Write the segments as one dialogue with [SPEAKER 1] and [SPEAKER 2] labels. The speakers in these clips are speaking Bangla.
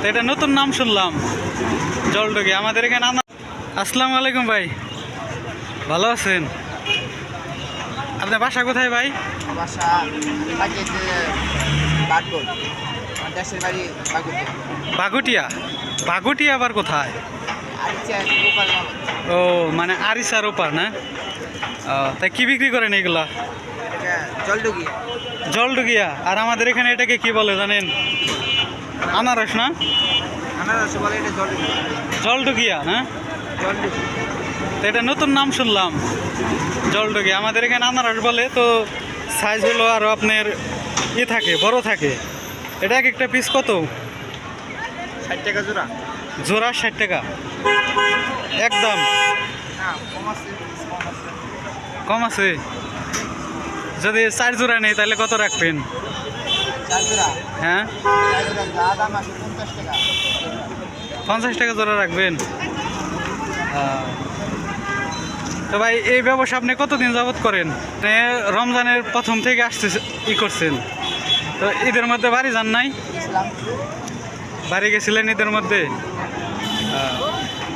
[SPEAKER 1] তো এটা নতুন নাম শুনলাম। জলডুগি আমাদের এখানে আনা আসসালামু আলাইকুম ভাই। ভালো আছেন? আপনার বাসা কোথায় ভাই?
[SPEAKER 2] বাসা
[SPEAKER 1] বাগুটিয়া। বাগুটিয়া? আবার কোথায়? ও মানে আরিসার ওপার না? তাই কি বিক্রি করেন এগুলা?
[SPEAKER 2] এটা জলডুগি
[SPEAKER 1] জলডুগিয়া আর আমাদের এখানে এটাকে কি বলে জানেন? আনারস না?
[SPEAKER 2] আনারস বলে এটা জলডুগি
[SPEAKER 1] জলডুগিয়া না? তো এটা নতুন নাম শুনলাম জলডুগি আমাদের এখানে আনারস বলে তো সাইজ হলো আরও আপনার ই থাকে বড় থাকে। এটা এক একটা পিস কত?
[SPEAKER 2] ষাট টাকা জোড়া।
[SPEAKER 1] জোড়া ষাট টাকা। একদম
[SPEAKER 2] কম আছে। কম আছে?
[SPEAKER 1] যদি চার জোড়া নেই তাহলে কত রাখবেন?
[SPEAKER 2] চার জোড়া।
[SPEAKER 1] হ্যাঁ?
[SPEAKER 2] পঞ্চাশ টাকা
[SPEAKER 1] জোড়া রাখবেন? তো ভাই, এই ব্যবসা আপনি কতদিন যাবত করেন? রমজানের প্রথম থেকে আসতে ই করছেন। তো ঈদের মধ্যে বাড়ি যান নাই? বাড়ি গেছিলেন ঈদের মধ্যে?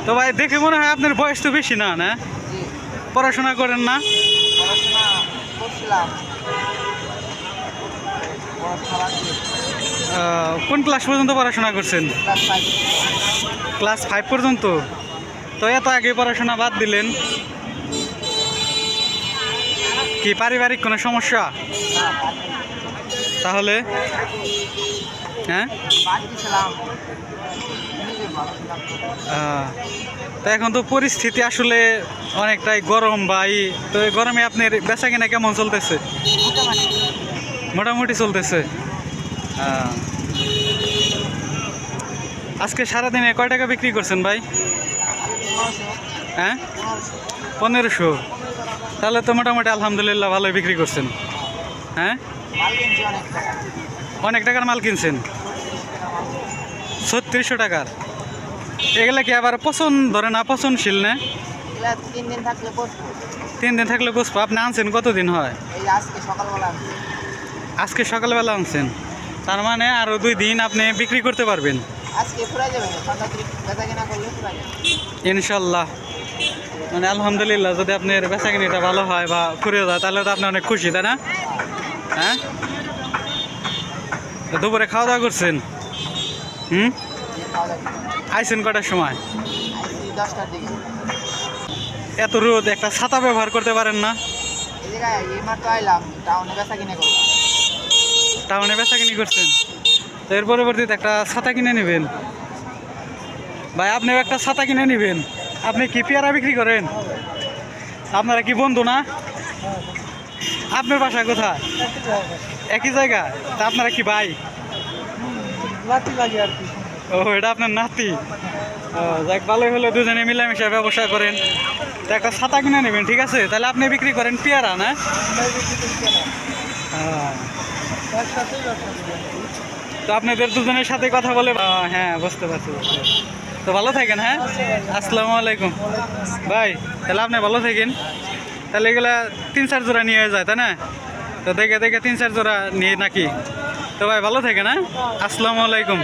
[SPEAKER 1] তো ভাই, দেখে মনে হয় আপনার বয়স তো বেশি না না? পড়াশোনা করেন না?
[SPEAKER 2] পড়াশোনা করছিলাম পড়াশোনা বাদ দিয়ে
[SPEAKER 1] আহ, কোন ক্লাস পর্যন্ত পড়াশোনা করছেন?
[SPEAKER 2] ক্লাস ফাইভ
[SPEAKER 1] পর্যন্ত? তো এত আগে পড়াশোনা বাদ দিলেন। কি পারিবারিক কোনো সমস্যা? তাহলে? হ্যাঁ? তো এখন তো পরিস্থিতি আসলে অনেকটাই গরম বা ই তো এই গরমে আপনার বেচা কিনা কেমন চলতেছে?
[SPEAKER 2] মোটামুটি
[SPEAKER 1] চলতেছে। আহ, আজকে সারাদিনে কয় টাকা বিক্রি করছেন ভাই? হ্যাঁ?
[SPEAKER 2] পনেরোশো।
[SPEAKER 1] তাহলে তো মোটামুটি আলহামদুলিল্লাহ ভালোই বিক্রি করছেন। হ্যাঁ?
[SPEAKER 2] অনেক
[SPEAKER 1] টাকার মাল কিনছেন? ছত্রিশশো টাকার। এগুলা কি আবার পছন্দ? ধরে না পছন্দশীল না?
[SPEAKER 2] তিন দিন থাকলে বসবো।
[SPEAKER 1] আপনি আনছেন কতদিন হয়?
[SPEAKER 2] আজকে সকালবেলা
[SPEAKER 1] আনছেন। তার মানে আরও দুই দিন আপনি বিক্রি করতে পারবেন।
[SPEAKER 2] আজকে ফুরাই যাবে সন্ধ্যা বেচা কিনা করলে ফুরাই যাবে
[SPEAKER 1] ইনশাল্লাহ। মানে আলহামদুলিল্লাহ যদি আপনার বেচাকিনিটা ভালো হয় বা ফুরে যায় তাহলে তো আপনি অনেক খুশি তাই না? হ্যাঁ? দুপুরে খাওয়া দাওয়া করছেন? হুম? আইসেন কটার সময়? এত রোদ একটা ছাতা ব্যবহার করতে পারেন না?
[SPEAKER 2] বেচা
[SPEAKER 1] টাউনে বেচা কিনি করছেন? তো এর পরবর্তীতে একটা ছাতা কিনে নেবেন। ভাই আপনিও একটা ছাতা কিনে নেবেন। আপনি কি পেয়ারা বিক্রি করেন? আপনারা কি বন্ধু না? আপনার বাসা কোথায়? একই জায়গা? তা আপনারা কি ভাই? ও এটা আপনার নাতি? যাক ভালোই হলো দুজনে মিলামিশা ব্যবসা করেন। তো একটা ছাতা কিনে নেবেন ঠিক আছে? তাহলে আপনি বিক্রি করেন পেয়ারা না? হ্যাঁ। তো আপনাদের দুজনের সাথে কথা বলে হ্যাঁ বুঝতে পারছি। তো ভালো থাকেন হ্যাঁ? আসসালামু আলাইকুম। ভাই, তাহলে আপনি ভালো থাকেন। তাহলে এগুলা তিন, চার জোড়া নিয়ে যায়, তাই না? তো দেখে দেখে তিন, চার জোড়া নিয়ে নাকি। তো ভাই, ভালো থাকেন হ্যাঁ? আসসালামু আলাইকুম।